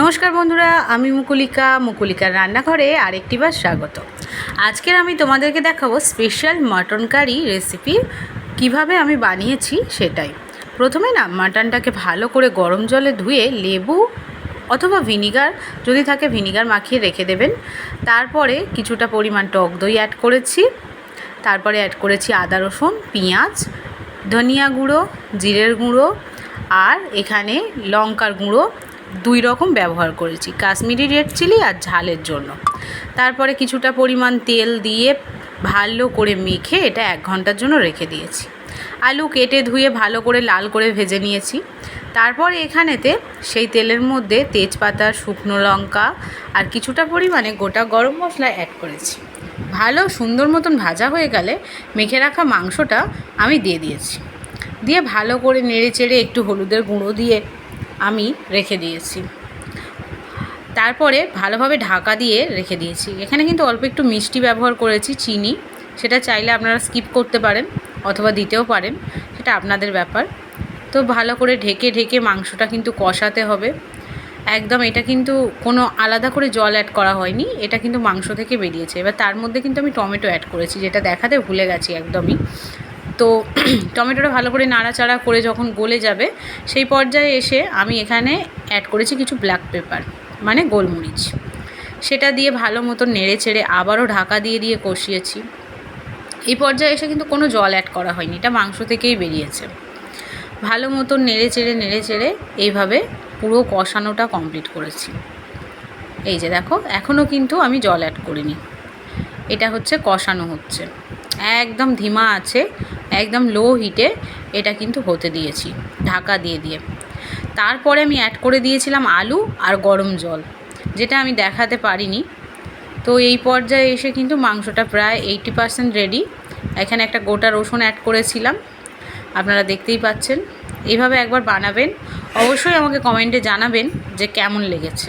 নমস্কার বন্ধুরা, আমি মুকুলিকা, মুকুলিকার রান্নাঘরে আরেকটিবার স্বাগত। আজকের আমি তোমাদেরকে দেখাবো স্পেশাল মাটন কারি রেসিপি কীভাবে আমি বানিয়েছি সেটাই। প্রথমে না মাটনটাকে ভালো করে গরম জলে ধুয়ে লেবু অথবা ভিনিগার যদি থাকে ভিনিগার মাখিয়ে রেখে দেবেন। তারপরে কিছুটা পরিমাণ টক দই অ্যাড করেছি। তারপরে অ্যাড করেছি আদা রসুন, পেঁয়াজ, ধনিয়া গুঁড়ো, জিরের গুঁড়ো, আর এখানে লঙ্কার গুঁড়ো। দুই রকম ব্যবহার করেছি, কাশ্মীরি রেড চিলি আর ঝালের জন্য। তারপরে কিছুটা পরিমাণ তেল দিয়ে ভালো করে মেখে এটা এক ঘণ্টার জন্য রেখে দিয়েছি। আলু কেটে ধুয়ে ভালো করে লাল করে ভেজে নিয়েছি। তারপর এখানেতে সেই তেলের মধ্যে তেজপাতা, শুকনো লঙ্কা আর কিছুটা পরিমাণে গোটা গরম মশলা অ্যাড করেছি। ভালো সুন্দর মতন ভাজা হয়ে গেলে মেখে রাখা মাংসটা আমি দিয়ে দিয়েছি। দিয়ে ভালো করে নেড়ে চেড়ে একটু হলুদের গুঁড়ো দিয়ে আমি রেখে দিয়েছি। তারপরে ভালোভাবে ঢাকা দিয়ে রেখে দিয়েছি। এখানে কিন্তু অল্প একটু মিষ্টি ব্যবহার করেছি, চিনি। সেটা চাইলে আপনারা স্কিপ করতে পারেন অথবা দিতেও পারেন, সেটা আপনাদের ব্যাপার। তো ভালো করে ঢেকে ঢেকে মাংসটা কিন্তু কষাতে হবে। একদম এটা কিন্তু কোনো আলাদা করে জল অ্যাড করা হয়নি, এটা কিন্তু মাংস থেকে বেরিয়েছে। এবার তার মধ্যে কিন্তু আমি টমেটো অ্যাড করেছি, যেটা দেখাতে ভুলে গেছি একদমই। তো টমেটোটা ভালো করে নাড়াচাড়া করে যখন গলে যাবে, সেই পর্যায়ে এসে আমি এখানে অ্যাড করেছি কিছু ব্ল্যাক পেপার মানে গোলমরিচ। সেটা দিয়ে ভালো মতো নেড়ে চেড়ে আবারও ঢাকা দিয়ে দিয়ে কষিয়েছি। এই পর্যায়ে এসে কিন্তু কোনো জল অ্যাড করা হয়নি, এটা মাংস থেকেই বেরিয়েছে। ভালো মতো নেড়ে চেড়ে নেড়ে চেড়ে এইভাবে পুরো কষানোটা কমপ্লিট করেছি। এই যে দেখো এখনও কিন্তু আমি জল অ্যাড করিনি। এটা হচ্ছে কষানো হচ্ছে। একদম ধিমা আছে একদম লো হিটে এটা কিন্তু হতে দিয়েছি, ঢাকা দিয়ে দিয়ে। তারপরে আমি অ্যাড করে দিয়েছিলাম আলু আর গরম জল, যেটা আমি দেখাতে পারিনি। তো এই পর্যায়ে এসে কিন্তু মাংসটা প্রায় এইটি পার্সেন্ট রেডি এখানে একটা গোটা রসুন অ্যাড করেছিলাম, আপনারা দেখতেই পাচ্ছেন। এইভাবে একবার বানাবেন। অবশ্যই আমাকে কমেন্টে জানাবেন যে কেমন লেগেছে।